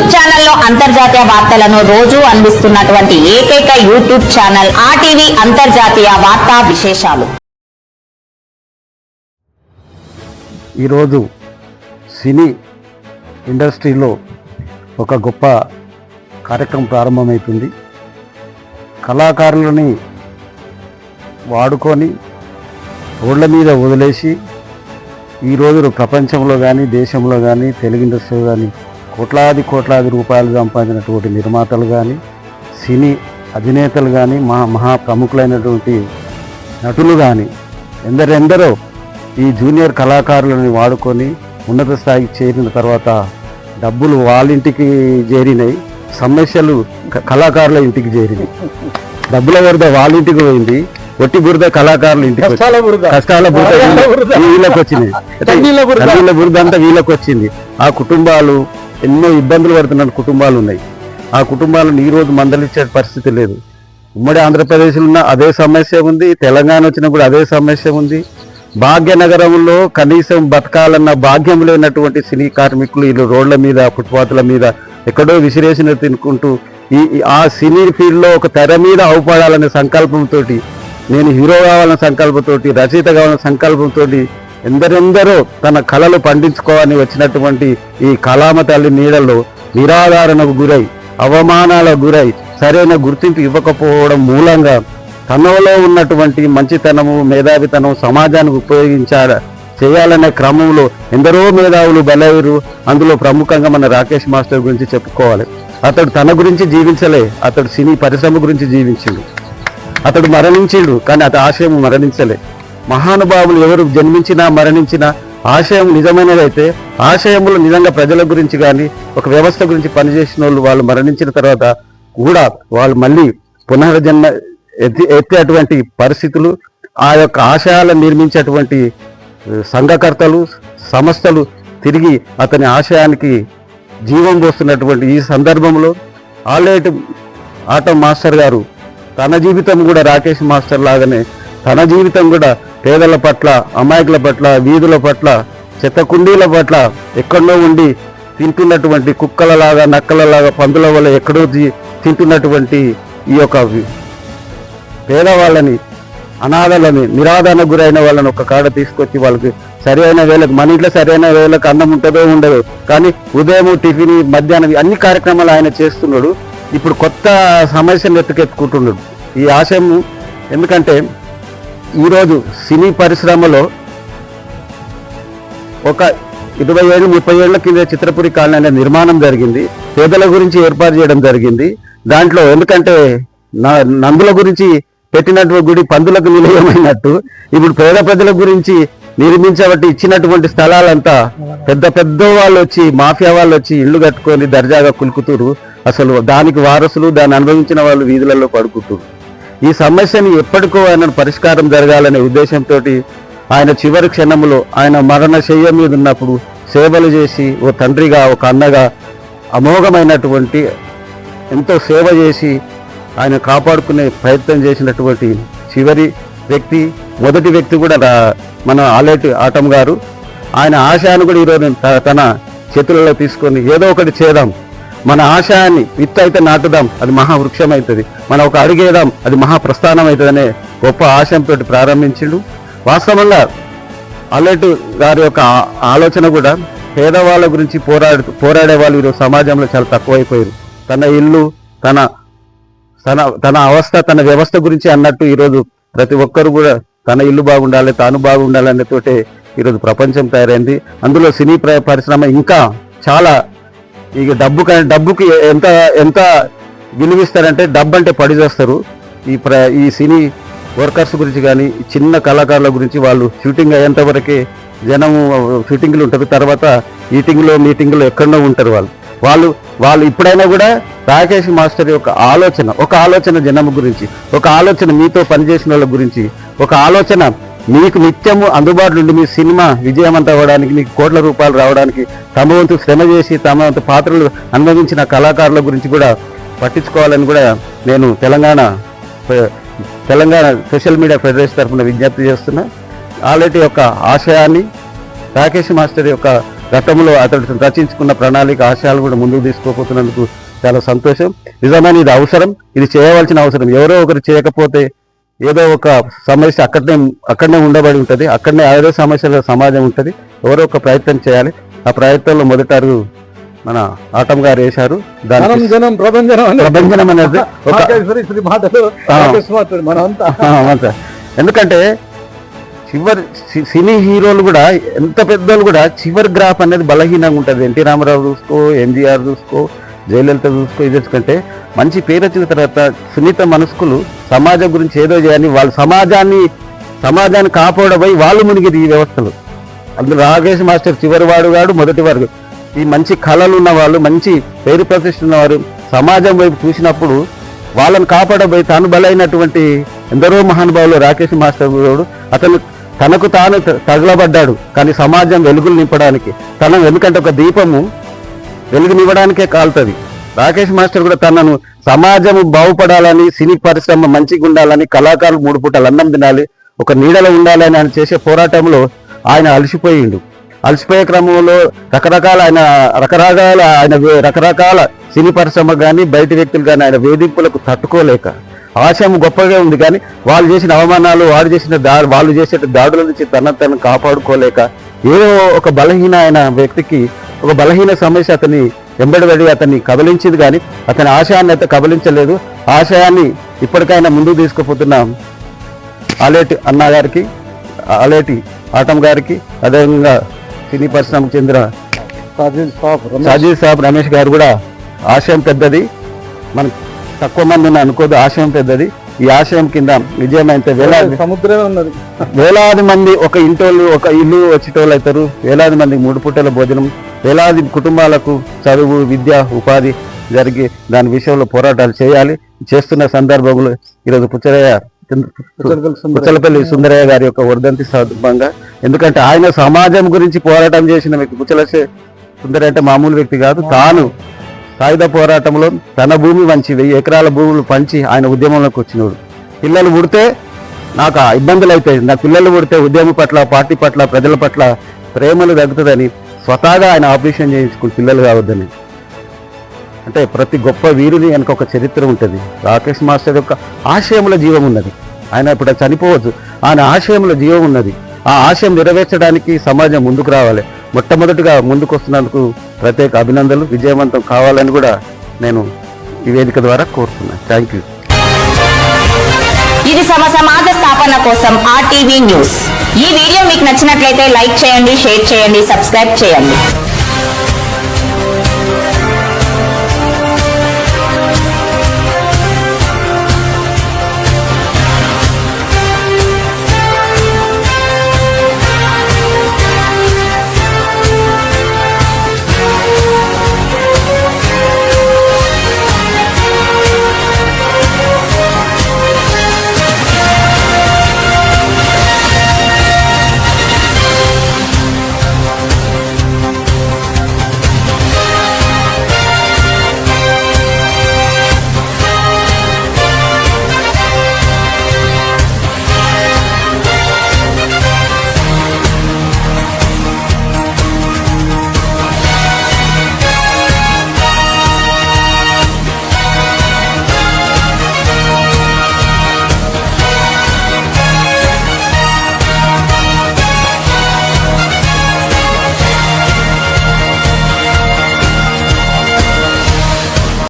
YouTube ఛానల్లో అంతర్జాతీయ వార్తలను రోజు అందిస్తున్నటువంటి ఏకైక యూట్యూబ్ ఛానల్ ఆర్టీవీ అంతర్జాతీయ వార్తా విశేషాలు. ఈరోజు సినీ ఇండస్ట్రీలో ఒక గొప్ప కార్యక్రమం ప్రారంభమవుతుంది కళాకారులని వాడుకొని రోడ్ల మీద వదిలేసి ఈ రోజు ప్రపంచంలో కానీ దేశంలో కానీ తెలుగు ఇండస్ట్రీలో కానీ కోట్లాది కోట్లాది రూపాయలు సంపాదించినటువంటి నిర్మాతలు కానీ సినీ అధినేతలు కానీ మహా మహా ప్రముఖులైనటువంటి నటులు కానీ ఎందరెందరో ఈ జూనియర్ కళాకారులను వాడుకొని ఉన్నత స్థాయికి చేరిన తర్వాత డబ్బులు వాళ్ళ ఇంటికి చేరినాయి సమస్యలు కళాకారుల ఇంటికి చేరినాయి డబ్బుల వరద వాళ్ళ ఇంటికి పోయింది ఒట్టి బురద కళాకారుల ఇంటికి వచ్చింది. కష్టాల బురద. వీళ్ళకి. కన్నీళ్ళ బురద అంతా వీళ్ళకి వచ్చింది ఆ కుటుంబాలు ఎన్నో ఇబ్బందులు పడుతున్న కుటుంబాలు ఉన్నాయి. ఆ కుటుంబాలను ఈరోజు మందలిచ్చే మందలించే పరిస్థితి లేదు. ఉమ్మడి ఆంధ్రప్రదేశ్లో ఉన్న అదే సమస్య ఉంది. తెలంగాణ వచ్చినప్పుడు అదే సమస్య ఉంది. భాగ్యనగరంలో కనీసం బతకాలన్న భాగ్యం లేనటువంటి సినీ కార్మికులు వీళ్ళు రోడ్ల మీద ఫుట్పాత్ల మీద ఎక్కడో విసిరేసిన తినుకుంటూ ఈ ఆ సినీ ఫీల్డ్లో ఒక తెర మీద అవుపడాలనే సంకల్పంతో నేను హీరో కావాలన్న సంకల్పంతో రచయిత కావాలన్న సంకల్పంతో ఎందరెందరో తన కళలు పండించుకోవాలని వచ్చినటువంటి ఈ కళామ తల్లి నీడలో నిరాధారణకు గురై అవమానాలకు గురై సరైన గుర్తింపు ఇవ్వకపోవడం మూలంగా తనలో ఉన్నటువంటి మంచితనము మేధావితనం సమాజానికి ఉపయోగించాల చేయాలనే క్రమంలో ఎందరో మేధావులు బలైరు అందులో ప్రముఖంగా మన రాకేష్ మాస్టర్ గురించి చెప్పుకోవాలి. అతడు తన గురించి జీవించలే అతడు సినీ పరిశ్రమ గురించి జీవించిండు. అతడు మరణించిండు కానీ అతని ఆశయం మరణించలే. మహానుభావులు ఎవరు జన్మించినా మరణించినా ఆశయం నిజమైనదైతే ఆశయములు నిజంగా ప్రజల గురించి కానీ ఒక వ్యవస్థ గురించి పనిచేసిన వాళ్ళు వాళ్ళు మరణించిన తర్వాత కూడా వాళ్ళు మళ్ళీ పునర్జన్మ ఎత్తి ఎత్తేటువంటి పరిస్థితులు ఆ యొక్క ఆశయాలను నిర్మించేటువంటి సంఘకర్తలు సంస్థలు తిరిగి అతని ఆశయానికి జీవం పోస్తున్నటువంటి ఈ సందర్భంలో ఆల్రెడ్ ఆటో మాస్టర్ గారు తన జీవితం కూడా రాకేష్ మాస్టర్ లాగానే తన జీవితం కూడా పేదల పట్ల అమాయకుల పట్ల వీధుల పట్ల చెత్త కుండీల పట్ల ఎక్కడో ఉండి తింటున్నటువంటి కుక్కలలాగా నక్కలలాగా పందుల వల్ల ఎక్కడో తింటున్నటువంటి ఈ యొక్క పేదవాళ్ళని అనాథలని నిరాదరణ గురైన వాళ్ళని ఒక కాడ తీసుకొచ్చి వాళ్ళకి సరైన వేళకు మన ఇంట్లో సరైన వేళకు అన్నం ఉంటుందో ఉండదో కానీ ఉదయం టిఫిన్ మధ్యాహ్నం అన్ని కార్యక్రమాలు ఆయన చేస్తున్నాడు. ఇప్పుడు కొత్త సమస్యను ఎత్తుకెత్తుకుంటున్నాడు. ఈ ఆశయం ఎందుకంటే ఈరోజు సినీ పరిశ్రమలో ఒక ఇరవై ఏళ్ళు ముప్పై ఏళ్ళ కింద చిత్రపురి కాలనీ అనే నిర్మాణం జరిగింది. పేదల గురించి ఏర్పాటు చేయడం జరిగింది. దాంట్లో ఎందుకంటే నందుల గురించి పెట్టినటువంటి గుడి పందులకు నిలయమైనట్టు. ఇప్పుడు పేద ప్రజల గురించి నిర్మించబట్టి ఇచ్చినటువంటి స్థలాలంతా పెద్ద పెద్ద వాళ్ళు వచ్చి మాఫియా వాళ్ళు వచ్చి ఇల్లు కట్టుకొని దర్జాగా కులుకుతురు. అసలు దానికి వారసులు దాన్ని అనుభవించిన వాళ్ళు వీధులలో పడుకుంటారు. ఈ సమస్యని ఎప్పటికో ఆయన పరిష్కారం జరగాలనే ఉద్దేశంతో ఆయన చివరి క్షణంలో ఆయన మరణ శయ్య మీద ఉన్నప్పుడు సేవలు చేసి ఓ తండ్రిగా ఒక అన్నగా అమోఘమైనటువంటి ఎంతో సేవ చేసి ఆయన కాపాడుకునే ప్రయత్నం చేసినటువంటి చివరి వ్యక్తి మొదటి వ్యక్తి కూడా రా- మన ఆలేటి ఆటం గారు ఆయన ఆశయాన్ని కూడా ఈరోజు తన చేతులలో తీసుకొని ఏదో ఒకటి చేద్దాం. మన ఆశయాన్ని విత్తు అయితే నాటుదాం అది మహావృక్షం అవుతుంది మనం ఒక అడిగేదాం అది మహాప్రస్థానం అవుతుంది అనే గొప్ప ఆశయంతో ప్రారంభించిండు. వాస్తవంగా అల్లెటు గారి యొక్క ఆలోచన కూడా పేదవాళ్ళ గురించి పోరాడు పోరాడే వాళ్ళు ఈరోజు సమాజంలో చాలా తక్కువైపోయారు. తన ఇల్లు తన తన తన అవస్థ తన వ్యవస్థ గురించి అన్నట్టు ఈరోజు ప్రతి ఒక్కరు కూడా తన ఇల్లు బాగుండాలి తాను బాగుండాలి అనేతోటే ఈరోజు ప్రపంచం తయారైంది. అందులో సినీ ప్ర- పరిశ్రమ ఇంకా చాలా ఇక డబ్బు డబ్బుకి ఎంత ఎంత విలువిస్తారంటే డబ్బు అంటే పడి చేస్తారు ఈ ప్ర ఈ సినీ వర్కర్స్ గురించి కానీ చిన్న కళాకారుల గురించి వాళ్ళు షూటింగ్ అయ్యేంత వరకే జనము షూటింగ్లు ఉంటారు తర్వాత ఈటింగ్లో మీటింగ్లో ఎక్కడో ఉంటారు వాళ్ళు. వాళ్ళు వాళ్ళు ఇప్పుడైనా కూడా రాకేష్ మాస్టర్ యొక్క ఆలోచన ఒక ఆలోచన జనం గురించి ఒక ఆలోచన మీతో పనిచేసిన వాళ్ళ గురించి ఒక ఆలోచన మీకు నిత్యము అందుబాటులో ఉండి మీ సినిమా విజయవంతం అవ్వడానికి మీకు కోట్ల రూపాయలు రావడానికి తమ వంతు శ్రమ చేసి తమ వంతు పాత్రలు అనుభవించిన కళాకారుల గురించి కూడా పట్టించుకోవాలని కూడా నేను Telangana Telangana social media federation తరఫున విజ్ఞప్తి చేస్తున్నా. ఆల్రెడీ యొక్క ఆశయాన్ని రాకేష్ మాస్టర్ యొక్క గతంలో అతడు రచించుకున్న ప్రణాళిక ఆశయాలు కూడా ముందుకు తీసుకోపోతున్నందుకు చాలా సంతోషం. నిజమైన ఇది అవసరం. ఇది చేయవలసిన అవసరం. ఎవరో ఒకరు చేయకపోతే ఏదో ఒక సమస్య అక్కడనే అక్కడనే ఉండబడి ఉంటుంది. అక్కడనే అదే సమస్యల సమాజం ఉంటుంది. ఎవరో ఒక ప్రయత్నం చేయాలి. ఆ ప్రయత్నంలో మొదట మన ఆటం గారు వేశారు. అనేది. ఎందుకంటే చివరి సినీ హీరోలు కూడా ఎంత పెద్దోళ్ళు కూడా చివరి గ్రాఫ్ అనేది బలహీనంగా ఉంటుంది. ఎన్టీ రామారావు చూసుకో ఎంజీఆర్ చూసుకో జయలలిత చూసుకో ఇది మంచి పేరు వచ్చిన తర్వాత సునీత మనస్కులు సమాజం గురించి ఏదో చేయాలి. వాళ్ళ సమాజాన్ని సమాజాన్ని కాపాడబోయి వాళ్ళు మునిగిది ఈ వ్యవస్థలు. అందులో రాకేష్ మాస్టర్ చివరి వాడు కాడు మొదటి వారు ఈ మంచి కళలు ఉన్నవాళ్ళు మంచి పేరు ప్రతిష్ట ఉన్నవారు సమాజం వైపు చూసినప్పుడు వాళ్ళని కాపాడబోయి తాను బలైనటువంటి ఎందరో మహానుభావులు రాకేష్ మాస్టర్ గారు అతను తనకు తాను తగలబడ్డాడు. కానీ సమాజం వెలుగులు నింపడానికి తన ఎందుకంటే ఒక దీపము వెలుగునివ్వడానికే కాలుతుంది. రాకేష్ మాస్టర్ కూడా తనను సమాజం బాగుపడాలని సినీ పరిశ్రమ మంచిగా ఉండాలని కళాకారులు మూడు పూటలు అన్నం తినాలి ఒక నీడలో ఉండాలని ఆయన చేసే పోరాటంలో ఆయన అలసిపోయిండు. అలసిపోయే క్రమంలో రకరకాల ఆయన రకరకాల ఆయన వే- రకరకాల సినీ పరిశ్రమ కానీ బయట వ్యక్తులు కానీ ఆయన వేధింపులకు తట్టుకోలేక ఆశయం గొప్పగా ఉంది కానీ వాళ్ళు చేసిన అవమానాలు వాడు చేసిన దా వాళ్ళు చేసే దాడుల నుంచి తన తను కాపాడుకోలేక ఏదో ఒక బలహీన ఆయన వ్యక్తికి ఒక బలహీన సమస్య అతని వెంబడి అతన్ని కబలించింది కానీ అతని ఆశయాన్ని అయితే కబలించలేదు. ఆశయాన్ని ఇప్పటికైనా ముందుకు తీసుకుపోతున్నాం ఆలేటి అన్న గారికి ఆలేటి ఆటం గారికి అదేవిధంగా సినీ పరిశ్రమకు చెందిన సాజిద్ సాజీ సాబ్ రమేష్ గారు కూడా ఆశయం పెద్దది. మనం తక్కువ మంది అనుకోదు ఆశయం పెద్దది. ఈ ఆశయం కింద విజయమైతే వేలాది సముద్రమే ఉన్నది. వేలాది మంది ఒక ఇంటోళ్ళు ఒక ఇల్లు వచ్చేటోళ్ళు అవుతారు. వేలాది మందికి మూడు పూటల భోజనం వేలాది కుటుంబాలకు చదువు విద్య ఉపాధి జరిగి దాని విషయంలో పోరాటాలు చేయాలి. చేస్తున్న సందర్భంలో ఈరోజు పుచ్చరయ్య పుచ్చలపల్లి సుందరయ్య. గారి యొక్క వర్ధంతి సందర్భంగా ఎందుకంటే ఆయన సమాజం గురించి పోరాటం చేసిన వ్యక్తి పుచ్చల సుందరయ్య అంటే మామూలు వ్యక్తి కాదు. తాను సాయుధ పోరాటంలో తన భూమి వంచి వెయ్యి ఎకరాల భూములు పంచి ఆయన ఉద్యమంలోకి వచ్చినోడు. పిల్లలు పుడితే నాకు ఆ ఇబ్బందులు అవుతాయి నా పిల్లలు పుడితే ఉద్యమం పట్ల పార్టీ పట్ల ప్రజల పట్ల ప్రేమలు తగ్గుతుందని స్వతహాగా ఆయన ఆపరేషన్ చేయించుకుని పిల్లలు కావద్దని. అంటే ప్రతి గొప్ప వీరుని వెనక ఒక చరిత్ర ఉంటుంది. రాకేష్ మాస్టర్ యొక్క ఆశయంలో జీవం ఉన్నది. ఆయన ఇప్పుడు చనిపోవచ్చు. ఆయన ఆశయంలో జీవం ఉన్నది. ఆ ఆశయం నెరవేర్చడానికి సమాజం ముందుకు రావాలి. మొట్టమొదటిగా ముందుకు వస్తున్నందుకు ప్రత్యేక అభినందనలు. విజయవంతం కావాలని కూడా నేను ఈ వేదిక ద్వారా కోరుతున్నాను. థ్యాంక్ యూ ఇది సమ సమాజ స్థాపన కోసం ఆర్టీవీ న్యూస్. ఈ వీడియో మీకు నచ్చినట్లయితే లైక్ చేయండి షేర్ చేయండి సబ్స్క్రైబ్ చేయండి.